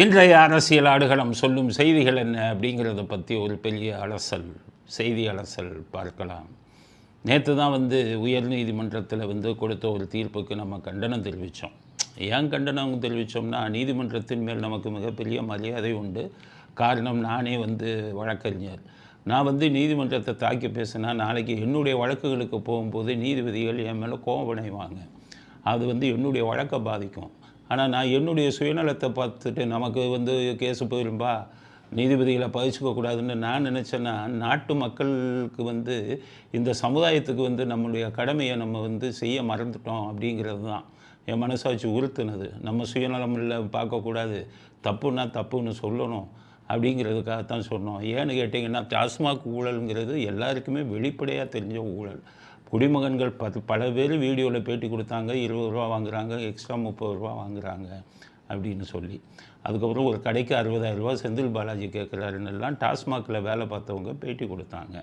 இன்றைய அரசியல் ஆடுகளம் சொல்லும் செய்திகள் என்ன அப்படிங்கிறத பற்றி ஒரு பெரிய அலசல் செய்தி அலசல் பார்க்கலாம். நேற்று தான் வந்து உயர் நீதிமன்றத்தில் வந்து கொடுத்த ஒரு தீர்ப்புக்கு நம்ம கண்டனம் தெரிவித்தோம் ஏன் கண்டனம் தெரிவித்தோம்னா நீதிமன்றத்தின் மேல் நமக்கு மிகப்பெரிய மரியாதை உண்டு. காரணம் நானே வந்து வழக்கறிஞர். நான் வந்து நீதிமன்றத்தை தாக்கி பேசினா நாளைக்கு என்னுடைய வழக்குகளுக்கு போகும்போது நீதிபதிகள் என் மேலே கோபம் அடைவாங்க. அது வந்து என்னுடைய வழக்கை பாதிக்கும். ஆனால் நான் என்னுடைய சுயநலத்தை பார்த்துட்டு நமக்கு வந்து கேஸு போயிரும்பா நீதிபதிகளை பதிச்சுக்க கூடாதுன்னு நான் நினச்சேன்னா நாட்டு மக்களுக்கு வந்து இந்த சமுதாயத்துக்கு வந்து நம்மளுடைய கடமையை நம்ம வந்து செய்ய மறந்துட்டோம் அப்படிங்கிறது தான். என் மனசாட்சி உறுத்துனது. நம்ம சுயநலம் இல்லை பார்க்கக்கூடாது தப்புன்னா தப்புன்னு சொல்லணும் அப்படிங்கிறதுக்காகத்தான் சொன்னோம். ஏன்னு கேட்டிங்கன்னா டாஸ்மாக் ஊழலுங்கிறது எல்லாருக்குமே வெளிப்படையாக தெரிஞ்ச ஊழல். குடிமகன்கள் பத்து பல பேர் வீடியோவில் பேட்டி கொடுத்தாங்க இருபது ரூபா வாங்குறாங்க எக்ஸ்ட்ரா முப்பது ரூபா வாங்குகிறாங்க அப்படின்னு சொல்லி. அதுக்கப்புறம் ஒரு கடைக்கு அறுபதாயிரம் ரூபா செந்தில் பாலாஜி கேட்குறாருன்னெல்லாம் டாஸ்மாகில் வேலை பார்த்தவங்க பேட்டி கொடுத்தாங்க.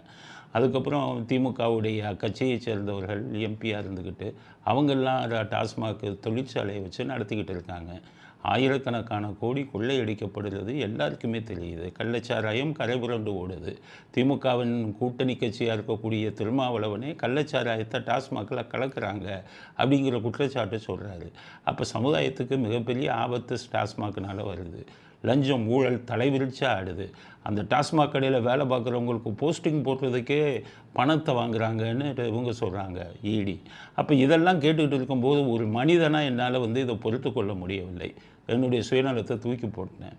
அதுக்கப்புறம் திமுகவுடைய கட்சியை சேர்ந்தவர்கள் எம்பியாக இருந்துக்கிட்டு அவங்கெல்லாம் டாஸ்மாக் தொழிற்சாலையை வச்சு நடத்திக்கிட்டு இருக்காங்க. ஆயிரக்கணக்கான கோடி கொள்ளையடிக்கப்படுகிறது. எல்லாருக்குமே தெரியுது. கள்ளச்சாராயம் கரைபுரண்டு ஓடுது. திமுகவின் கூட்டணி கட்சியாக இருக்கக்கூடிய திருமாவளவனே கள்ளச்சாராயத்தை டாஸ்மாகில் கலக்கிறாங்க அப்படிங்கிற குற்றச்சாட்டு சொல்கிறாரு அப்போ சமுதாயத்துக்கு மிகப்பெரிய ஆபத்து டாஸ்மாக்னால் வருது. லஞ்சம் ஊழல் தலைவிரிச்சா ஆடுது அந்த டாஸ்மாக் கடையில் வேலை பார்க்குறவங்களுக்கு போஸ்டிங் போடுறதுக்கே பணத்தை வாங்குறாங்கன்னு இவங்க சொல்கிறாங்க இடி அப்போ இதெல்லாம் கேட்டுக்கிட்டு இருக்கும்போது ஒரு மனிதனாக என்னால் வந்து இதை பொறுத்து கொள்ள முடியவில்லை. என்னுடைய சுயநலத்தை தூக்கி போட்டேன்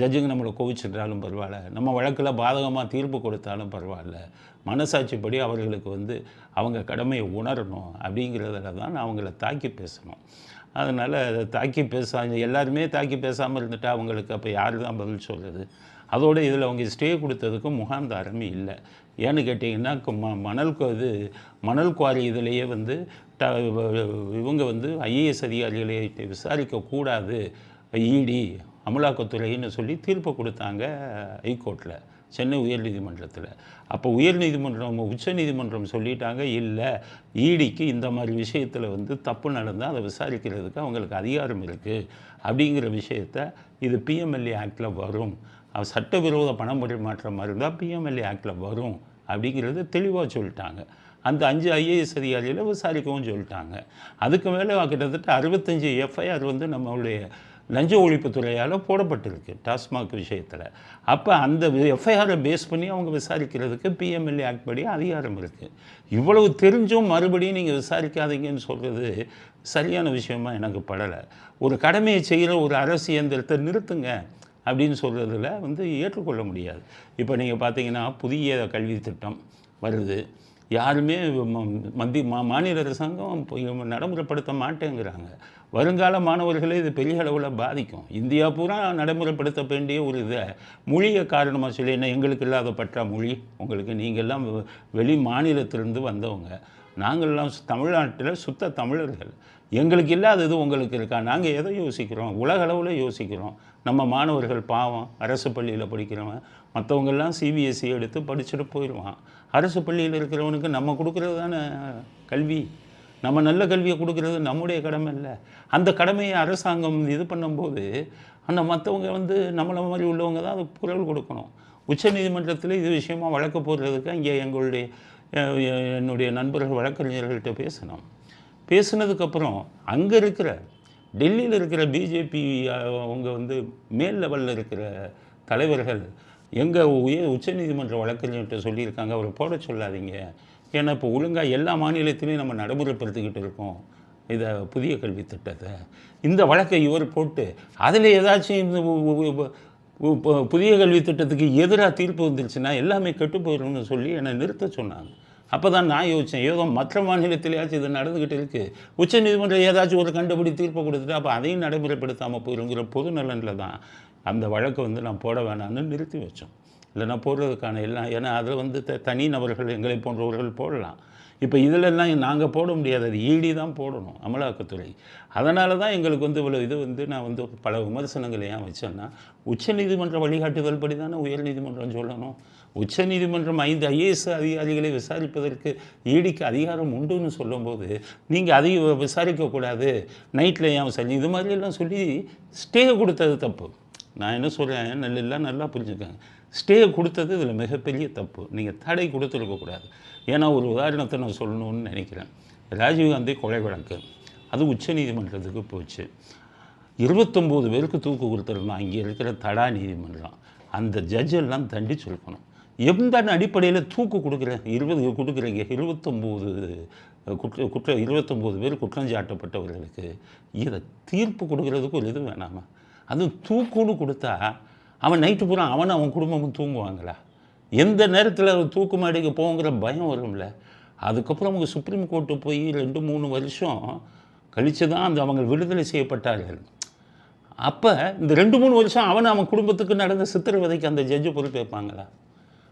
ஜட்ஜுங்க நம்மளை கோவிச்சிட்டாலும் பரவாயில்ல. நம்ம வழக்கில் பாதகமாக தீர்ப்பு கொடுத்தாலும் பரவாயில்ல. மனசாட்சிப்படி அவர்களுக்கு வந்து அவங்க கடமையை உணரணும் அப்படிங்கிறதுல தான் அவங்கள தாக்கி பேசணும். அதனால் அதை தாக்கி பேசாங்க எல்லாருமே தாக்கி பேசாமல் இருந்துட்டா அவங்களுக்கு அப்போ யார் தான் பதில் சொல்கிறது அதோடு இதில் அவங்க ஸ்டே கொடுத்ததுக்கு முகாந்தாரமே இல்லை. ஏன்னு கேட்டிங்கன்னா மணல் இது மணல் குவாரி இதிலேயே வந்து ட இவங்க வந்து ஐஏஎஸ் அதிகாரிகளை விசாரிக்கக்கூடாது இடி அமலாக்கத்துறைன்னு சொல்லி தீர்ப்பு கொடுத்தாங்க ஹைகோர்ட்டில் சென்னை உயர்நீதிமன்றத்தில். அப்போ உயர்நீதிமன்றம் உச்சநீதிமன்றம் சொல்லிட்டாங்க இல்லை ஈடிக்கு இந்த மாதிரி விஷயத்தில் வந்து தப்பு நடந்தால் அதை விசாரிக்கிறதுக்கு அவங்களுக்கு அதிகாரம் இருக்குது அப்படிங்கிற விஷயத்த இது பிஎம்எல்ஏ ஆக்டில் வரும். சட்டவிரோத பண பரிமாற்றம் மாதிரி இருந்தால் பிஎம்எல்ஏ ஆக்டில் வரும் அப்படிங்கிறது தெளிவாக சொல்லிட்டாங்க. அந்த அஞ்சு ஐஏஎஸ் அதிகாரியில் விசாரிக்கவும் சொல்லிட்டாங்க. அதுக்கு மேலே கிட்டத்தட்ட அறுபத்தஞ்சு எஃப்ஐஆர் வந்து நம்மளுடைய லஞ்ச ஒழிப்புத்துறையால் போடப்பட்டிருக்கு டாஸ்மாக் விஷயத்தில். அப்போ அந்த எஃப்ஐஆரை பேஸ் பண்ணி அவங்க விசாரிக்கிறதுக்கு பிஎம்எல்ஏ ஆக்ட் படி அதிகாரம் இருக்குது இவ்வளவு தெரிஞ்சும் மறுபடியும் நீங்கள் விசாரிக்காதீங்கன்னு சொல்கிறது சரியான விஷயமா எனக்கு படலை. ஒரு கடமையை செய்கிற ஒரு அரசு இயந்திரத்தை நிறுத்துங்க அப்படின்னு சொல்கிறதுல வந்து ஏற்றுக்கொள்ள முடியாது. இப்போ நீங்கள் பார்த்தீங்கன்னா புதிய கல்வி திட்டம் வருது. யாருமே ம- மத்திய மா மாநில அரசாங்கம் நடைமுறைப்படுத்த மாட்டேங்கிறாங்க. வருங்கால மாணவர்களை இது பெரிய அளவில் பாதிக்கும். இந்தியா பூரா நடைமுறைப்படுத்த வேண்டிய ஒரு இதை மொழியை காரணமாக சொல்லி என்ன எங்களுக்கு இல்லாத பற்றா மொழி உங்களுக்கு நீங்கள்லாம் வெ- வெளி மாநிலத்திலிருந்து வந்தவங்க. நாங்கள்லாம் தமிழ்நாட்டில் சுத்த தமிழர்கள். எங்களுக்கு இல்லாதது உங்களுக்கு இருக்கா? நாங்கள் எதை யோசிக்கிறோம்? உலக அளவில் யோசிக்கிறோம். நம்ம மாணவர்கள் பாவம் அரசு பள்ளியில் படிக்கிறவன் மற்றவங்கெல்லாம் சிபிஎஸ்சி எடுத்து படிச்சுட்டு போயிடுவான் அரசு பள்ளியில் இருக்கிறவனுக்கு நம்ம கொடுக்குறது தானே கல்வி? நம்ம நல்ல கல்வியை கொடுக்கறது நம்முடைய கடமை இல்லை. அந்த கடமையை அரசாங்கம் இது பண்ணும்போது அந்த மற்றவங்க வந்து நம்மளை மாதிரி உள்ளவங்க தான் அதுக்கு குரல் கொடுக்கணும். உச்சநீதிமன்றத்தில் இது விஷயமா வழக்கு போடுறதுக்கு இங்கே எங்களுடைய என்னுடைய நண்பர்கள் வழக்கறிஞர்கள்ட்ட பேசணும். பேசுனதுக்கப்புறம் அங்கே இருக்கிற டெல்லியில் இருக்கிற பிஜேபி அவங்க வந்து மேல் லெவலில் இருக்கிற தலைவர்கள் எங்கள் உயர் உச்சநீதிமன்ற வழக்கறிஞர்கிட்ட சொல்லியிருக்காங்க. அவரை போட சொல்லாதீங்க. ஏன்னா இப்போ ஒழுங்காக எல்லா மாநிலத்திலையும் நம்ம நடைமுறைப்படுத்திக்கிட்டு இருக்கோம். இதை புதிய கல்வி திட்டத்தை இந்த வழக்கை இவர் போட்டு அதில் ஏதாச்சும் இந்த புதிய கல்வி திட்டத்துக்கு எதிராக தீர்ப்பு வந்துருச்சுன்னா எல்லாமே கெட்டு போயிடும்னு சொல்லி என்னை நிறுத்த சொன்னாங்க. அப்போ தான் நான் யோசித்தேன் ஏதோ மற்ற மாநிலத்திலேயாச்சும் இது நடந்துக்கிட்டு இருக்குது உச்சநீதிமன்றம் ஏதாச்சும் ஒரு கண்டுபிடி தீர்ப்பை கொடுத்துட்டு அப்போ அதையும் நடைமுறைப்படுத்தாமல் போயிருங்கிற பொது நலனில் தான் அந்த வழக்கை வந்து நான் போட வேணாம்னு நிறுத்தி வச்சோம். இல்லைன்னா போடுறதுக்கான எல்லாம் ஏன்னா அதில் வந்து த- தனி நபர்கள் எங்களை போன்றவர்கள் போடலாம். இப்போ இதிலெல்லாம் நாங்கள் போட முடியாது. அது ஈடி தான் போடணும் அமலாக்கத்துறை. அதனால தான் எங்களுக்கு வந்து இவ்வளோ இது வந்து நான் வந்து பல விமர்சனங்களை ஏன் வச்சேன்னா உச்சநீதிமன்ற வழிகாட்டுதல் படி தானே உயர்நீதிமன்றம் சொல்லணும்? உச்சநீதிமன்றம் ஐந்து ஐஏஎஸ் அதிகாரிகளை விசாரிப்பதற்கு ஈடிக்கு அதிகாரம் உண்டுன்னு சொல்லும்போது நீங்கள் அதை விசாரிக்கக்கூடாது நைட்டில் ஏன் சரி இது மாதிரியெல்லாம் சொல்லி ஸ்டே கொடுத்தது தப்பு. நான் என்ன சொல்கிறேன் நல்லா நல்லா புரிஞ்சுக்கங்க. ஸ்டே கொடுத்தது இதில் மிகப்பெரிய தப்பு. நீங்கள் தடை கொடுத்துருக்கக்கூடாது ஏன்னா ஒரு உதாரணத்தை நான் சொல்லணும்னு நினைக்கிறேன். ராஜீவ்காந்தி கொலை வழக்கு. அது உச்சநீதிமன்றத்துக்கு போச்சு. இருபத்தொம்போது பேருக்கு தூக்கு கொடுத்துருந்தான் அங்கே இருக்கிற தடா நீதிமன்றம். அந்த ஜட்ஜ் எல்லாம் தண்டிச்சிருக்கணும். எந்த அடிப்படையில் தூக்கு கொடுக்குறேன்? இருபது கொடுக்குறீங்க. இருபத்தொம்போது குற்ற குற்ற இருபத்தொம்போது பேர் குற்றம் சாட்டப்பட்டவர்களுக்கு இதை தீர்ப்பு கொடுக்கறதுக்கு ஒரு இது வேணாமா? அதுவும் தூக்குன்னு கொடுத்தா அவன் நைட்டு பூரா அவன் அவன் குடும்பமும் தூங்குவாங்களா? எந்த நேரத்தில் தூக்கு மாடிக்கு போங்கிற பயம் வரும்ல. அதுக்கப்புறம் அவங்க சுப்ரீம் கோர்ட்டு போய் ரெண்டு மூணு வருஷம் கழித்து தான் அந்த அவங்க விடுதலை செய்யப்பட்டார்கள். அப்போ இந்த ரெண்டு மூணு வருஷம் அவன் அவன் குடும்பத்துக்கு நடந்த சித்திரவதைக்கு அந்த ஜட்ஜு பொறுப்பேற்பாங்களா?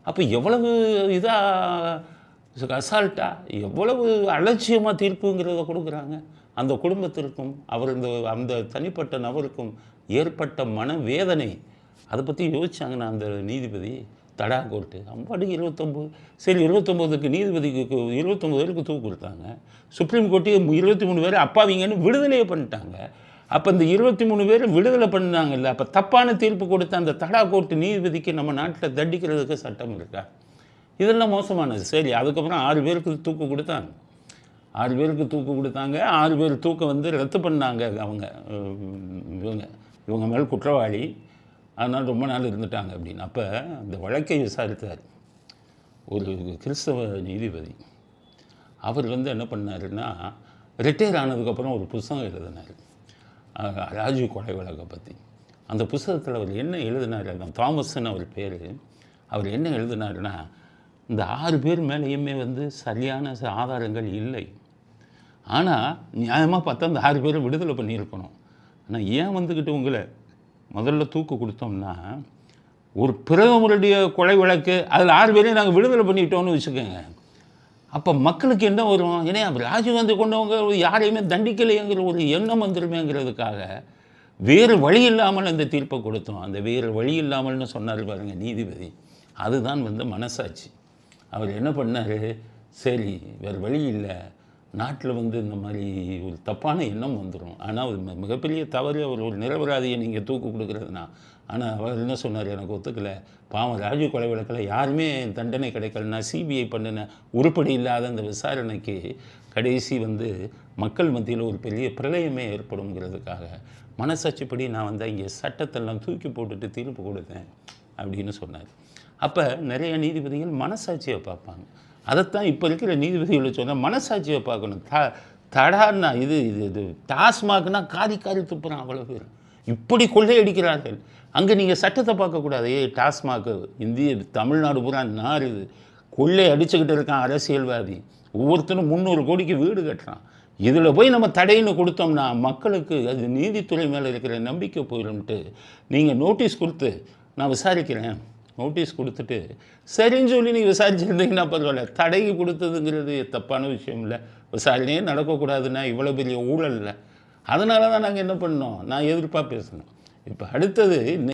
அப்போ எவ்வளவு இதாக அசால்ட்டாக எவ்வளவு அலட்சியமாக தீர்ப்புங்கிறத கொடுக்குறாங்க. அந்த குடும்பத்திற்கும் அவர் இந்த அந்த தனிப்பட்ட நபருக்கும் ஏற்பட்ட மன வேதனை அதை பற்றி யோசிச்சாங்கண்ணா அந்த நீதிபதி தடா கோர்ட்டு. அம்பாட்டுக்கு இருபத்தொம்போது சரி இருபத்தொம்போதுக்கு நீதிபதிக்கு இருபத்தொம்போது பேருக்கு தூக்கு கொடுத்தாங்க. சுப்ரீம் கோர்ட்டு இருபத்தி மூணு பேர் அப்பாவிங்கன்னு விடுதலையே பண்ணிட்டாங்க. அப்போ இந்த இருபத்தி மூணு பேர் விடுதலை பண்ணாங்கல்ல அப்போ தப்பான தீர்ப்பு கொடுத்த அந்த தடா கோர்ட்டு நீதிபதிக்கு நம்ம நாட்டில் தண்டிக்கிறதுக்கு சட்டம் இருக்கா? இதெல்லாம் மோசமானது. சரி அதுக்கப்புறம் ஆறு பேருக்கு தூக்கு கொடுத்தாங்க. ஆறு பேருக்கு தூக்கு கொடுத்தாங்க. ஆறு பேர் தூக்கம் வந்து ரத்து பண்ணாங்க அவங்க. இவங்க இவங்க மேல் குற்றவாளி. அதனால் ரொம்ப நாள் இருந்துட்டாங்க அப்படின்னு. அப்போ அந்த வழக்கை விசாரித்தார் ஒரு கிறிஸ்தவ நீதிபதி. அவர் வந்து என்ன பண்ணாருன்னா ரிட்டையர் ஆனதுக்கப்புறம் ஒரு புஸ்தகம் எழுதினார். ராஜீவ் கொலை வழக்கை பற்றி அந்த புஸ்தகத்தில் அவர் என்ன எழுதினார்? அந்த தாமஸ்ன்னு அவர் பேர். அவர் என்ன எழுதினாருன்னா இந்த ஆறு பேர் மேலேயுமே வந்து சரியான ஆதாரங்கள் இல்லை. ஆனால் நியாயமாக பார்த்தா அந்த ஆறு பேரை விடுதலை பண்ணியிருக்கணும். ஆனால் ஏன் வந்துக்கிட்டு உங்களை முதல்ல தூக்கு கொடுத்தோம்னா ஒரு பிரதமருடைய கொலை வழக்கு அதில் ஆறு பேரையும் நாங்கள் விடுதலை பண்ணிட்டோம்னு வச்சுக்கோங்க. அப்போ மக்களுக்கு என்ன வரும்? ஏன்னா ராஜீவ்காந்தி கொண்டவங்க யாரையுமே தண்டிக்கலைங்கிற ஒரு எண்ணம் வந்துருமேங்கிறதுக்காக வேறு வழி இல்லாமல் அந்த தீர்ப்பை கொடுத்தோம். அந்த வேறு வழி இல்லாமல்னு சொன்னார் பாருங்கள் நீதிபதி. அதுதான் வந்து மனசாட்சி. அவர் என்ன பண்ணார்? சரி வேறு வழி இல்லை. நாட்டில் வந்து இந்த மாதிரி ஒரு தப்பான எண்ணம் வந்துடும் ஆனால் ஒரு மிகப்பெரிய தவறு அவர் ஒரு நிரபராதியை நீங்கள் தூக்கு கொடுக்குறதுனா ஆனால் அவர் என்ன சொன்னார் எனக்கு ஒத்துக்கலை. பாவம் ராஜீவ் கொலை வழக்கில் யாருமே தண்டனை கிடைக்கலன்னா சிபிஐ பண்ணின உருப்படி இல்லாத அந்த விசாரணைக்கு கடைசி வந்து மக்கள் மத்தியில் ஒரு பெரிய பிரளயமே ஏற்படுங்கிறதுக்காக மனசாட்சிப்படி நான் வந்து இங்கே சட்டத்தெல்லாம் தூக்கி போட்டுட்டு தீர்ப்பு கொடுத்தேன் அப்படின்னு சொன்னார். அப்போ நிறைய நீதிபதிகள் மனசாட்சியை பார்ப்பாங்க. அதைத்தான் இப்போ இருக்கிற நீதிபதிகள் சொன்னால் மனசாட்சியை பார்க்கணும். த தடான்னா இது இது இது டாஸ்மாக்னா காரி காரி துப்புறான் அவ்வளோ பேர். இப்படி கொள்ளையடிக்கிறார்கள். அங்கே நீங்கள் சட்டத்தை பார்க்கக்கூடாது ஏ டாஸ்மாக் இந்திய தமிழ்நாடு பூரா நாறுது கொள்ளை அடிச்சுக்கிட்டு இருக்கான் அரசியல்வாதி. ஒவ்வொருத்தரும் முந்நூறு கோடிக்கு வீடு கட்டுறான். இதில் போய் நம்ம தடைன்னு கொடுத்தோம்னா மக்களுக்கு அது நீதித்துறை மேலே இருக்கிற நம்பிக்கை போயிடும்ட்டு நீங்கள் நோட்டீஸ் கொடுத்து நான் விசாரிக்கிறேன். நோட்டீஸ் கொடுத்துட்டு சரின்னு சொல்லி நீங்கள் விசாரிச்சிருந்தீங்கன்னா பரவாயில்ல தடைக்கு கொடுத்ததுங்கிறது தப்பான விஷயம் இல்லை. விசாரணையே நடக்கக்கூடாதுன்னா இவ்வளோ பெரிய ஊழல் இல்லை. அதனால தான் நாங்கள் என்ன பண்ணோம்? நான் எதிர்ப்பாக பேசணும். இப்போ அடுத்தது